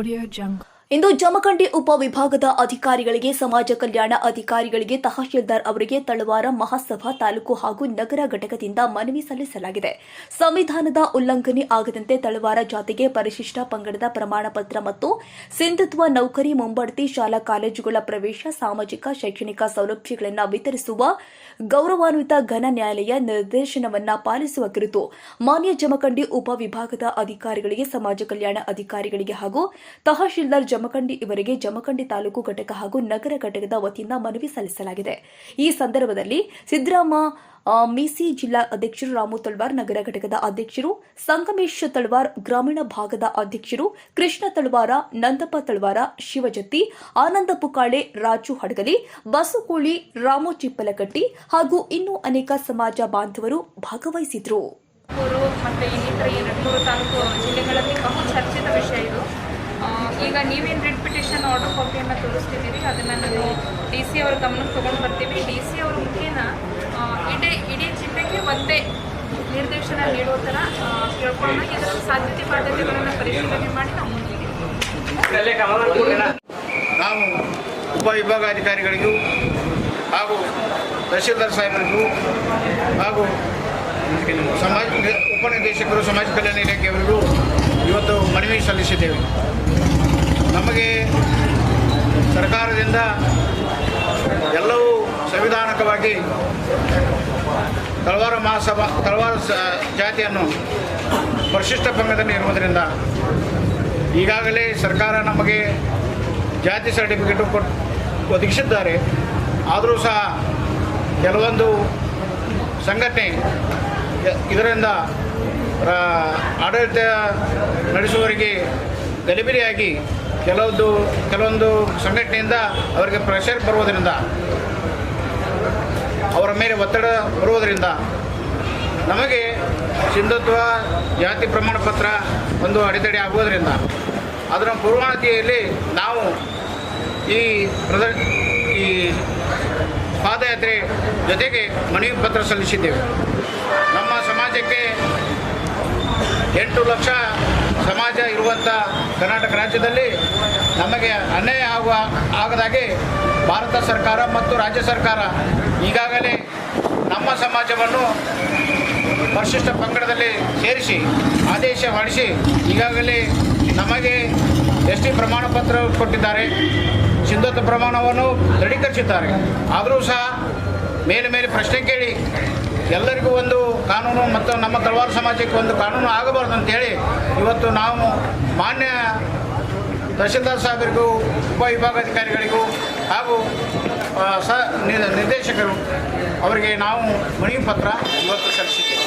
Audio Jungle. ಇಂದು ಜಮಖಂಡಿ ಉಪವಿಭಾಗದ ಅಧಿಕಾರಿಗಳಿಗೆ, ಸಮಾಜ ಕಲ್ಯಾಣ ಅಧಿಕಾರಿಗಳಿಗೆ ತಹಶೀಲ್ದಾರ್ ಅವರಿಗೆ ತಳವಾರ ಮಹಾಸಭಾ ತಾಲೂಕು ಹಾಗೂ ನಗರ ಘಟಕದಿಂದ ಮನವಿ ಸಲ್ಲಿಸಲಾಗಿದೆ. ಸಂವಿಧಾನದ ಉಲ್ಲಂಘನೆ ಆಗದಂತೆ ತಳವಾರ ಜಾತಿಗೆ ಪರಿಶಿಷ್ಟ ಪಂಗಡದ ಪ್ರಮಾಣ ಪತ್ರ ಮತ್ತು ಸಿಂಧುತ್ವ ನೌಕರಿ ಮುಂಬಡ್ತಿ ಶಾಲಾ ಕಾಲೇಜುಗಳ ಪ್ರವೇಶ, ಸಾಮಾಜಿಕ, ಶೈಕ್ಷಣಿಕ ಸೌಲಭ್ಯಗಳನ್ನು ವಿತರಿಸುವ ಗೌರವಾನ್ವಿತ ಘನ ನ್ಯಾಯಾಲಯ ನಿರ್ದೇಶನವನ್ನ ಪಾಲಿಸುವ ಕುರಿತು ಮಾನ್ಯ ಜಮಖಂಡಿ ಉಪವಿಭಾಗದ ಅಧಿಕಾರಿಗಳಿಗೆ, ಸಮಾಜ ಕಲ್ಯಾಣ ಅಧಿಕಾರಿಗಳಿಗೆ ಹಾಗೂ ತಹಶೀಲ್ದಾರ್ ಜಮಖಂಡಿ ಇವರಿಗೆ ಜಮಖಂಡಿ ತಾಲೂಕು ಘಟಕ ಹಾಗೂ ನಗರ ಘಟಕದ ವತಿಯಿಂದ ಮನವಿ ಸಲ್ಲಿಸಲಾಗಿದೆ. ಈ ಸಂದರ್ಭದಲ್ಲಿ ಸಿದ್ದರಾಮ ಮೀಸಿ ಜಿಲ್ಲಾ ಅಧ್ಯಕ್ಷರು ರಾಮು ತಳ್ವಾರ್, ನಗರ ಘಟಕದ ಅಧ್ಯಕ್ಷರು ಸಂಗಮೇಶ್ ತಳ್ವಾರ್, ಗ್ರಾಮೀಣ ಭಾಗದ ಅಧ್ಯಕ್ಷರು ಕೃಷ್ಣ ತಳ್ವಾರ, ನಂದಪ್ಪ ತಳ್ವಾರ, ಶಿವಜತ್ತಿ, ಆನಂದ ಪುಕಾಳೆ, ರಾಜು ಹಡಗಲಿ ಬಸುಕೋಳಿ ರಾಮು ಚಿಪ್ಪಲಕಟ್ಟಿ ಹಾಗೂ ಇನ್ನೂ ಅನೇಕ ಸಮಾಜ ಬಾಂಧವರು ಭಾಗವಹಿಸಿದ್ರು. ಮತ್ತು ಇನ್ನಿತರ ಈ ತಾಲೂಕು ಜಿಲ್ಲೆಗಳಲ್ಲಿ ಬಹು ಚರ್ಚಿತ ವಿಷಯ ಇದು. ನೀವೇನು ರಿಟ್ ಪಿಟಿಷನ್ ಆರ್ಡರ್ ಕಾಪಿಯನ್ನು ತೋರಿಸ್ತಿದ್ದೀರಿ ಅದನ್ನು ನಾನು ಡಿ ಸಿ ಅವ್ರ ಗಮನಕ್ಕೆ ತೊಗೊಂಡು ಬರ್ತೀವಿ. ಡಿ ಸಿ ಅವ್ರ ಮುಖೇನ ಇಡೀ ಇಡೀ ಜಿಲ್ಲೆಗೆ ಒಂದೇ ನಿರ್ದೇಶನ ನೀಡೋ ಥರ ಕೇಳ್ಕೊಂಡು ಇದರ ಸಾಧ್ಯತೆ ಬಾಧ್ಯತೆಗಳನ್ನು ಪರಿಶೀಲನೆ ಮಾಡಿ ನಾವು ಮುಂದಿಗೆ ನಾವು ಉಪವಿಭಾಗಾಧಿಕಾರಿಗಳಿಗೂ ಹಾಗೂ ತಹಶೀಲ್ದಾರ್ ಸಾಹೇಬರಿಗೂ ಹಾಗೂ ಸಮಾಜ ಉಪನಿರ್ದೇಶಕರು ಸಮಾಜ ಕಲ್ಯಾಣ ಇಲಾಖೆಯವರಿಗೂ ಇವತ್ತು ಮನವಿ ಸಲ್ಲಿಸಿದ್ದೇವೆ. ನಮಗೆ ಸರ್ಕಾರದಿಂದ ಎಲ್ಲವೂ ಸಂವಿಧಾನಕವಾಗಿ ತಳವಾರ ಮಹಾಸಭಾ, ತಳವಾರ ಜಾತಿಯನ್ನು ಪರಿಶಿಷ್ಟ ಪಂಗದಲ್ಲಿ ಇರುವುದರಿಂದ ಈಗಾಗಲೇ ಸರ್ಕಾರ ನಮಗೆ ಜಾತಿ ಸರ್ಟಿಫಿಕೇಟು ಕೊಟ್ಟು ಒದಗಿಸಿದ್ದಾರೆ. ಆದರೂ ಸಹ ಕೆಲವೊಂದು ಸಂಘಟನೆ ಇದರಿಂದ ಆಡಳಿತ ನಡೆಸುವವರಿಗೆ ಗಲಿಬಿಲಿಯಾಗಿ ಕೆಲವೊಂದು ಕೆಲವೊಂದು ಸಂಘಟನೆಯಿಂದ ಅವರಿಗೆ ಪ್ರೆಷರ್ ಬರುವುದರಿಂದ, ಅವರ ಮೇಲೆ ಒತ್ತಡ ಬರುವುದರಿಂದ ನಮಗೆ ಸಿಂಧುತ್ವ ಜಾತಿ ಪ್ರಮಾಣ ಪತ್ರ ಒಂದು ಅಡೆತಡೆ ಆಗುವುದರಿಂದ ಅದರ ಪೂರ್ವಾಣತೆಯಲ್ಲಿ ನಾವು ಈ ಪ್ರದ ಈ ಪಾದಯಾತ್ರೆ ಜೊತೆಗೆ ಮನವಿ ಪತ್ರ ಸಲ್ಲಿಸಿದ್ದೇವೆ. ನಮ್ಮ ಸಮಾಜಕ್ಕೆ ಎಂಟು ಲಕ್ಷ ಸಮಾಜ ಇರುವಂಥ ಕರ್ನಾಟಕ ರಾಜ್ಯದಲ್ಲಿ ನಮಗೆ ಅನ್ಯಾಯ ಆಗುವ ಆಗದಾಗೆ ಭಾರತ ಸರ್ಕಾರ ಮತ್ತು ರಾಜ್ಯ ಸರ್ಕಾರ ಈಗಾಗಲೇ ನಮ್ಮ ಸಮಾಜವನ್ನು ಪರಿಶಿಷ್ಟ ಪಂಗಡದಲ್ಲಿ ಸೇರಿಸಿ, ಆದೇಶ ಹೊರಡಿಸಿ, ಈಗಾಗಲೇ ನಮಗೆ ಎಸ್ ಟಿ ಪ್ರಮಾಣ ಪತ್ರ ಕೊಟ್ಟಿದ್ದಾರೆ. ಸಿಂಧುತ್ವ ಪ್ರಮಾಣವನ್ನು ದೃಢೀಕರಿಸಿದ್ದಾರೆ. ಆದರೂ ಸಹ ಮೇಲೆ ಮೇಲೆ ಪ್ರಶ್ನೆ ಕೇಳಿ ಎಲ್ಲರಿಗೂ ಒಂದು ಕಾನೂನು ಮತ್ತು ನಮ್ಮ ತಳವಾರ ಸಮಾಜಕ್ಕೆ ಒಂದು ಕಾನೂನು ಆಗಬಾರ್ದು ಅಂತೇಳಿ ಇವತ್ತು ನಾವು ಮಾನ್ಯ ತಹಶೀಲ್ದಾರ್ ಸಾಹೇಬರಿಗೂ ಉಪವಿಭಾಗಾಧಿಕಾರಿಗಳಿಗೂ ಹಾಗೂ ಸ ನಿರ್- ನಿರ್ದೇಶಕರು ಅವರಿಗೆ ನಾವು ಮನವಿ ಪತ್ರ ಇವತ್ತು ಸಲ್ಲಿಸಿದ್ದೇವೆ.